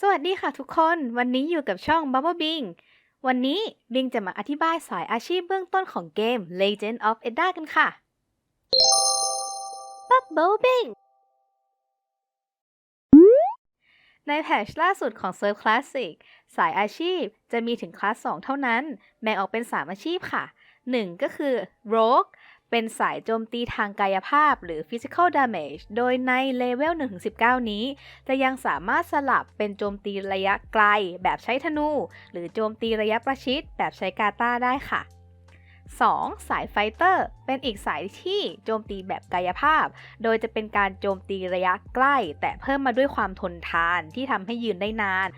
สวัสดีค่ะทุกคน วันนี้อยู่กับช่อง Bubble Bing วันนี้บิงจะมาอธิบายสายอาชีพเบื้องต้นของเกม Legend of Edda กันค่ะ Bubble Bing ในแพทชล่าสุดของ Surf Classic สายอาชีพจะมีถึงคลาส 2 เท่านั้น แบ่งออกเป็น 3 อาชีพค่ะ 1 ก็คือ Rogue เป็นสายโจมตีทางกายภาพหรือ Physical Damage โดยในเลเวล 1-19 นี้ จะยังสามารถสลับเป็นโจมตีระยะไกล แบบใช้ธนู หรือโจมตีระยะประชิด แบบใช้กาตาได้ค่ะ 2. สายไฟเตอร์ เป็นอีกสายที่โจมตีแบบกายภาพ โดยจะเป็นการโจมตีระยะใกล้ แต่เพิ่มมาด้วยความทนทานที่ทำให้ยืนได้นาน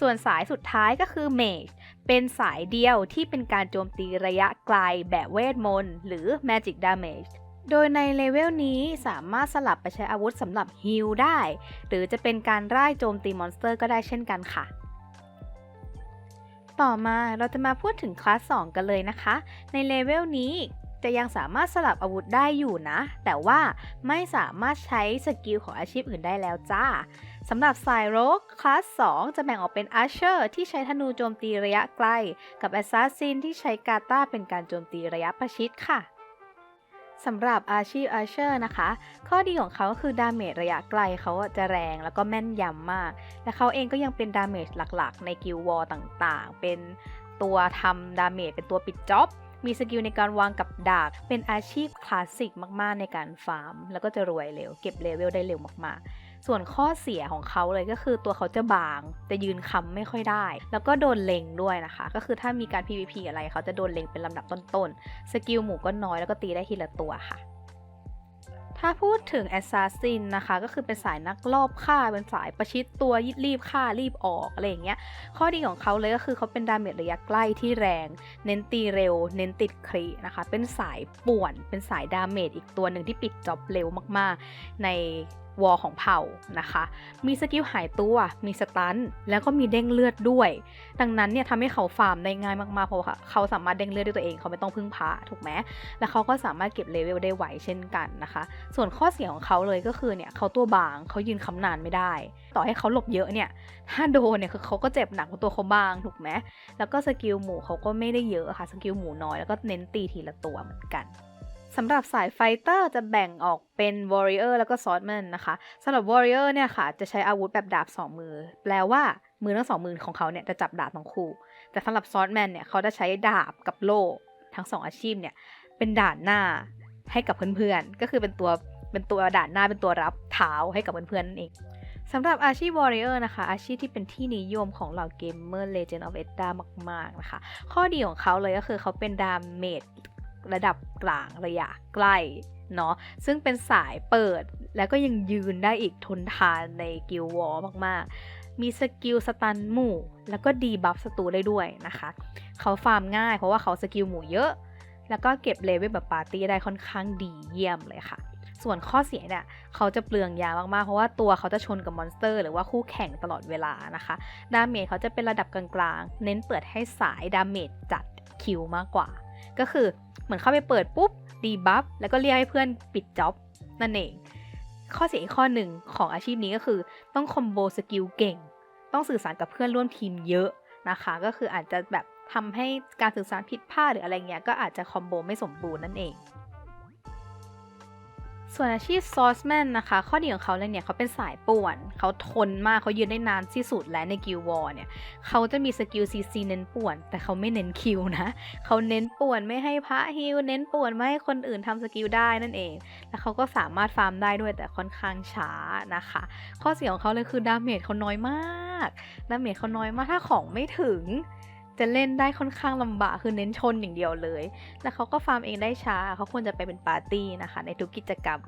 ส่วนสายสุดท้ายก็คือเมจเป็นสายเดียวที่เป็นการโจมตีระยะไกลแบบเวทมนต์หรือ Magic Damage โดยในเลเวลนี้สามารถสลับไปใช้อาวุธสำหรับฮิลได้ หรือจะเป็นการร่ายโจมตีมอนสเตอร์ก็ได้เช่นกันค่ะ ต่อมาเราจะมาพูดถึงคลาส 2 กันเลยนะคะ ในเลเวลนี้ จะยังสามารถสลับอาวุธได้อยู่นะ แต่ว่าไม่สามารถใช้สกิลของอาชีพอื่นได้แล้วจ้าสำหรับสายโรกคลาส 2 จะแบ่งออกเป็นอาร์เชอร์ที่ใช้ธนูโจมตีระยะไกล กับแอสซัสซินที่ใช้กาตาเป็นการโจมตีระยะประชิดค่ะสำหรับอาชีพอาร์เชอร์นะคะ ข้อดีของเขาคือดาเมจระยะไกลเขาจะแรงแล้วก็แม่นยำมาก และเขาเองก็ยังเป็นดาเมจหลักๆ ในกิลวอลต่างๆ เป็นตัวทำดาเมจเป็นตัวปิดจ็อบ มีสกิลในการวางกับดักเป็นอาชีพคลาสสิกมากๆในการฟาร์ม แล้วก็จะรวยเร็ว เก็บเลเวลได้เร็วมากๆ ส่วนข้อเสียของเขาเลยก็คือตัวเขาจะบางจะยืนคำไม่ค่อยได้ แล้วก็โดนเล็งด้วยนะคะ ก็คือถ้ามีการ PVP อะไรเขาจะโดนเล็งเป็นลำดับต้นๆสกิลหมูก็น้อยแล้วก็ตีได้ทีละตัวค่ะ ถ้าพูดถึงแอสซัสซินนะคะก็คือเป็นสายนักลอบฆ่าเป็นสายประชิดตัวยิรีบฆ่ารีบออกอะไรอย่างเงี้ยข้อดีของเขาเลยก็คือเขาเป็นดาเมจระยะใกล้ที่แรง เน้นตีเร็ว เน้นติดครีนะคะเป็นสายป่วน เป็นสายดาเมจอีกตัวหนึ่งที่ปิดจ็อบเร็วมากๆ ใน วอลของเผ่านะคะ มีสกิลหายตัว มีสตัน แล้วก็มีเด้งเลือดด้วย ดังนั้นเนี่ยทำให้เขาฟาร์มได้ง่ายมากๆ เพราะว่าเขาสามารถเด้งเลือดด้วยตัวเอง เขาไม่ต้องพึ่งพาถูกไหม แล้วเขาก็สามารถเก็บเลเวลได้ไหวเช่นกันนะคะ ส่วนข้อเสียของเขาเลยก็คือเนี่ยเขาตัวบาง เขายืนคำนานไม่ได้ ต่อให้เขาหลบเยอะเนี่ย ถ้าโดนเนี่ยคือเขาก็เจ็บหนักกว่าตัวเขาบางถูกไหม แล้วก็สกิลหมูเขาก็ไม่ได้เยอะค่ะ สกิลหมูน้อย แล้วก็เน้นตีทีละตัวเหมือนกัน สำหรับสายไฟเตอร์จะแบ่งออกเป็น Warrior แล้วก็ Swordman นะคะสำหรับ Warrior เนี่ยค่ะ จะใช้อาวุธแบบดาบ2มือ แปลว่ามือทั้งสองมือของเขาเนี่ยจะจับดาบทั้งคู่ แต่สำหรับ Swordman เนี่ยเขาจะใช้ดาบกับโล่ทั้งสองอาชีพเนี่ยเป็นด่านหน้าให้กับเพื่อนๆ ก็คือเป็นตัวเป็นตัวด่านหน้าเป็นตัวรับเท้าให้กับเพื่อนๆนั่นเองสำหรับอาชีพ Warrior นะคะ อาชีพที่เป็นที่นิยมของเหล่าเกมเมอร์ Legend of Edda มาก ๆ นะคะ ข้อดีของเขาเลยก็คือเขาเป็นดาเมจ ระดับกลางระยะใกล้เนาะซึ่งเป็นสายเปิดแล้วก็ยังยืนได้อีกทนทานในกิลวอลมากๆ มีสกิลสตันหมู่ แล้วก็ดีบัฟศัตรูได้ด้วยนะคะ เขาฟาร์มง่ายเพราะว่าเขาสกิลหมู่เยอะ แล้วก็เก็บเลเวลแบบปาร์ตี้ได้ค่อนข้างดีเยี่ยมเลยค่ะ ส่วนข้อเสียเนี่ย เขาจะเปลืองยามากๆ เพราะว่าตัวเขาจะชนกับมอนสเตอร์ หรือว่าคู่แข่งตลอดเวลานะคะ ดาเมจเขาจะเป็นระดับกลางๆ เน้นเปิดให้สายดาเมจจัดคิวมากกว่า ก็คือ เหมือนเข้าไปเปิดปุ๊บดีบัฟแล้วก็เรียกให้เพื่อนปิดจ็อบนั่นเอง ข้อเสียอีกข้อหนึ่งของอาชีพนี้ก็คือต้องคอมโบสกิลเก่ง ต้องสื่อสารกับเพื่อนร่วมทีมเยอะนะคะ ก็คืออาจจะแบบทำให้การสื่อสารผิดพลาดหรืออะไรเงี้ยก็อาจจะคอมโบไม่สมบูรณ์นั่นเอง ส่วนอาชีพซอสแมนนะคะ ข้อดีของเขาเลยเนี่ยเขาเป็นสายป่วน เขาทนมากเขายืนได้นานที่สุดและในกิลวอร์เนี่ย เขาจะมีสกิลซีซีเน้นป่วน แต่เขาไม่เน้นคิวนะ เขาเน้นป่วนไม่ให้พระฮิลเน้นป่วนไม่ให้คนอื่นทำสกิลได้นั่นเอง แล้วเขาก็สามารถฟาร์มได้ด้วยแต่ค่อนข้างช้านะคะ ข้อเสียของเขาเลยคือดาเมจเขาน้อยมาก ดาเมจเขาน้อยมากถ้าของไม่ถึง จะเล่นได้ค่อนข้างลำบากคือเน้นชนอย่างเดียวเลย แล้วเขาก็ฟาร์มเองได้ช้า เขาควรจะไปเป็นปาร์ตี้นะคะ ในทุกกิจกรรม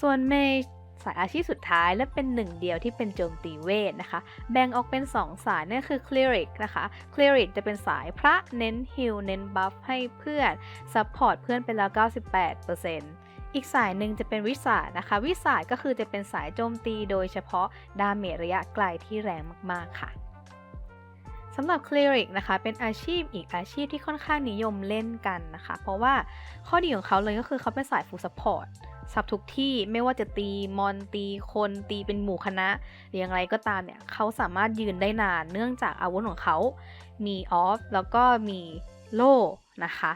ส่วนเมย์สายอาชีพสุดท้ายและเป็นหนึ่งเดียวที่เป็นโจมตีเวทนะคะ แบ่งออกเป็น 2 สายนั่นคือ cleric นะคะ cleric จะเป็นสายพระเน้นฮิลเน้นบัฟให้เพื่อนซัพพอร์ตเพื่อนไปแล้ว 98%อีกสายหนึ่งจะเป็นวิสานะคะ วิสาก็คือจะเป็นสายโจมตีโดยเฉพาะดาเมจระยะไกลที่แรงมาก ๆ ค่ะ สำหรับคลีริกนะคะเป็นอาชีพอีกอาชีพที่ค่อนข้างนิยมเล่นกันนะคะ เพราะว่าข้อดีของเขาเลยก็คือเขาเป็นสายฟูลซัพพอร์ตซับทุกที่ไม่ว่าจะตีมอนตีคนตีเป็นหมู่คณะ หรืออย่างไรก็ตามเนี่ยเขาสามารถยืนได้นานเนื่องจากอาวุธของเขา มีออฟแล้วก็มีโล่นะคะ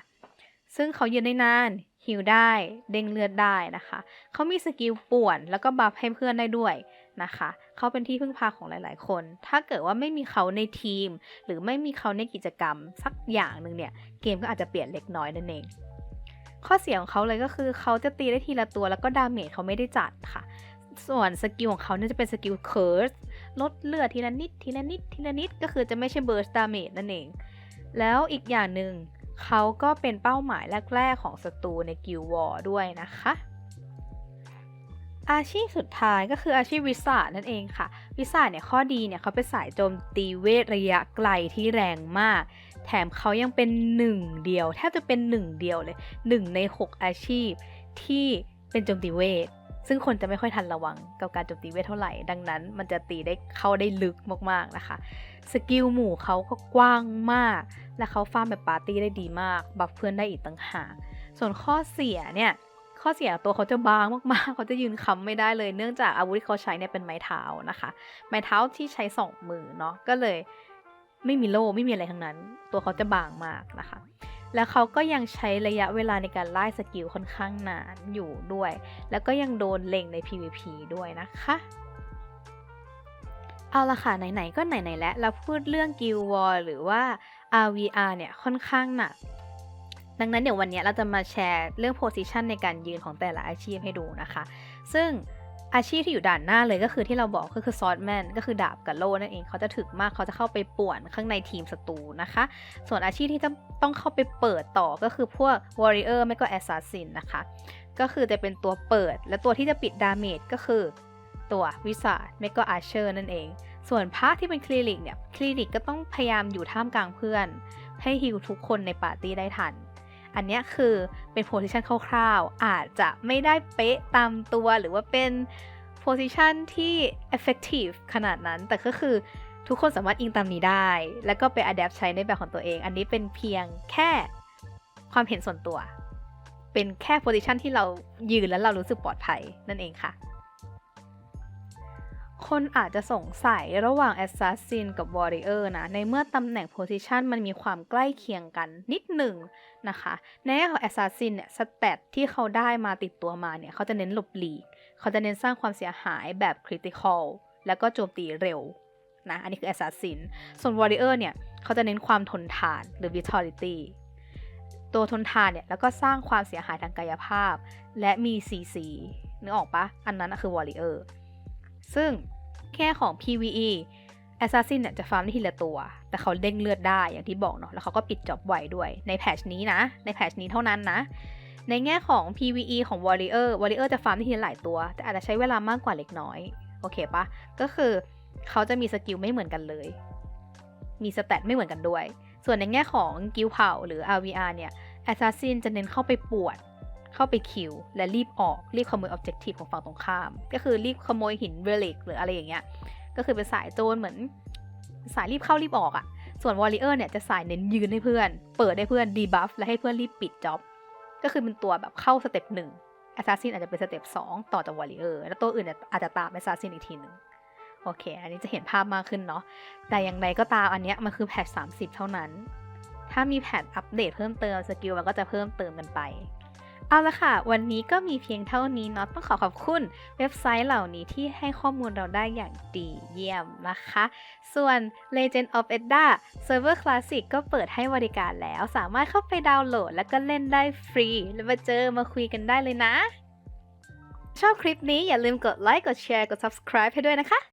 ซึ่งเขายืนได้นานฮิลได้เด้งเลือดได้นะคะ เขามีสกิลป่วนแล้วก็บัฟให้เพื่อนได้ด้วย นะคะ เขาเป็นที่พึ่งพาของหลาย ๆ คน ถ้าเกิดว่าไม่มีเขาในทีม หรือไม่มีเขาในกิจกรรม สักอย่างหนึ่งเนี่ย เกมก็อาจจะเปลี่ยนเล็กน้อยนั่นเอง ข้อเสียของเขาเลยก็คือเขาจะตีได้ทีละตัวแล้วก็ดาเมจเขาไม่ได้จัดค่ะ ส่วนสกิลของเขาเนี่ยจะเป็นสกิลเคิร์สลดเลือดทีละนิดทีละนิดทีละนิดก็คือจะไม่ใช่เบิร์สดาเมจนั่นเอง แล้วอีกอย่างหนึ่งเขาก็เป็นเป้าหมายแรก ๆ ของศัตรูในกิลวอร์ด้วยนะคะ อาชีพสุดท้ายก็คืออาชีพวิสานั่นเองค่ะ วิสาเนี่ยข้อดีเนี่ยเขาเป็นสายโจมตีเวทระยะไกลที่แรงมาก แถมเขายังเป็นหนึ่งเดียวแทบจะเป็นหนึ่งเดียวเลยหนึ่งใน 6 อาชีพที่เป็นโจมตีเวท ซึ่งคนจะไม่ค่อยทันระวังกับการโจมตีเวทเท่าไหร่ ดังนั้นมันจะตีได้เข้าได้ลึกมากๆนะคะ สกิลหมู่เขาก็กว้างมาก และเขาฟาร์มแบบปาร์ตี้ได้ดีมาก บัฟเพื่อนได้อีกต่างหาก ส่วนข้อเสียเนี่ย ข้อเสียตัวเขาจะบางมากๆ เขาจะยืนค้ำไม่ได้เลย เนื่องจากอาวุธที่เขาใช้เนี่ยเป็นไม้เท้านะคะ ไม้เท้าที่ใช้สองมือเนาะ ก็เลยไม่มีโล่ไม่มีอะไรทั้งนั้น ตัวเขาจะบางมากนะคะ แล้วเขาก็ยังใช้ระยะเวลาในการไล่สกิลค่อนข้างนานอยู่ด้วย แล้วก็ยังโดนเล็งใน PVP ด้วยนะคะ เอาละค่ะไหนๆก็ไหนๆแล้วเราพูดเรื่อง Guild War หรือว่า RVR เนี่ยค่อนข้างหนัก ดังนั้นเดี๋ยววันนี้เราจะมาแชร์เรื่อง position ในการยืนของแต่ละอาชีพให้ดูนะคะ ซึ่งอาชีพที่อยู่ด่านหน้าเลยก็คือที่เราบอกก็คือ Swordman ก็คือดาบกับโล่นั่นเองเขาจะถึกมากเขาจะเข้าไปป่วนข้างในทีมศัตรูนะคะ ส่วนอาชีพที่ต้องต้องเข้าไปเปิดต่อก็คือพวก Warrior ไม่ก็ Assassin นะคะ ก็คือจะเป็นตัวเปิด และตัวที่จะปิดดาเมจก็คือตัววิสาไม่ก็อาเชอร์นั่นเอง ส่วนพาร์ทที่เป็นคลินิกเนี่ยคลินิกก็ต้องพยายามอยู่ท่ามกลางเพื่อน ให้ฮิวทุกคนในปาร์ตี้ได้ทัน อันนี้คือเป็นโพซิชันคร่าวๆ อาจจะไม่ได้เป๊ะตามตัวหรือว่าเป็นโพซิชันที่ effective ขนาดนั้น แต่ก็คือทุกคนสามารถอิงตามนี้ได้ แล้วก็ไป adapt ใช้ในแบบของตัวเอง อันนี้เป็นเพียงแค่ความเห็นส่วนตัว เป็นแค่โพซิชันที่เรายืนแล้วเรารู้สึกปลอดภัยนั่นเองค่ะ คนอาจจะสงสัยระหว่าง Assassin กับ Warrior นะ ในเมื่อตำแหน่ง Position มันมีความใกล้เคียงกันนิดหนึ่งนะคะ ในแง่ของ Assassin เนี่ย สเตตที่เขาได้มาติดตัวมาเนี่ย เขาจะเน้นหลบหลีก เขาจะเน้นสร้างความเสียหายแบบ Critical แล้วก็โจมตีเร็วนะ อันนี้คือ Assassin ส่วน Warrior เนี่ย เขาจะเน้นความทนทานหรือ Vitality ตัวทนทานเนี่ย แล้วก็สร้างความเสียหายทางกายภาพ และมี CC นึกออกปะ อันนั้นคือ Warrior ซึ่งแค่ของ PVE Assassin เนี่ยจะฟาร์มได้ทีละตัว แต่เขาเด้งเลือดได้อย่างที่บอกเนาะ แล้วเขาก็ปิดจ็อบไวด้วยในแพทชนี้นะ ในแพทชนี้เท่านั้นนะ ในแง่ของ PVE ของ Warrior Warrior จะฟาร์มได้ทีละหลายตัว แต่อาจจะใช้เวลามากกว่าเล็กน้อย โอเคปะ ก็คือเขาจะมีสกิลไม่เหมือนกันเลย มีสเตตไม่เหมือนกันด้วย ส่วนในแง่ของกิลเผาหรือ RVR เนี่ย Assassin จะเน้นเข้าไปปวด เข้าไปคิว และรีบออกรีบขโมย objective ของฝั่งตรงข้าม ก็คือรีบขโมยหินเรลิกหรืออะไรอย่างเงี้ยก็คือเป็นสายโจรเหมือน สายรีบเข้ารีบออกอะ่ะส่วน Warrior เนี่ยจะสายเน้นยืนให้เพื่อน เปิดให้เพื่อนดีบัฟและให้เพื่อนรีบปิดจ็อบก็คือเป็นตัวแบบเข้าสเต็ปหนึ่ง Assassin อาจจะเป็นสเต็ปสองต่อจาก Warrior แล้วตัวอื่นอาจจะตาม Assassin อีกทีหนึ่งโอเค อันนี้จะเห็นภาพมากขึ้นเนาะ แต่อย่างไรก็ตามอันเนี้ยมันคือแพท30 เท่านั้น ถ้ามีแพทอัปเดตเพิ่มเติมสกิลมันก็จะเพิ่มเติมกันไป เอาละค่ะ วันนี้ก็มีเพียงเท่านี้เนาะต้องขอขอบคุณเว็บไซต์เหล่านี้ที่ให้ข้อมูลเราได้อย่างดีเยี่ยมนะคะ ส่วน Legend of Edda Server Classic ก็เปิดให้บริการแล้ว สามารถเข้าไปดาวน์โหลด แล้วก็เล่นได้ฟรี แล้วมาเจอมาคุยกันได้เลยนะ ชอบคลิปนี้อย่าลืมกดไลค์กดแชร์กด subscribe ให้ด้วยนะคะ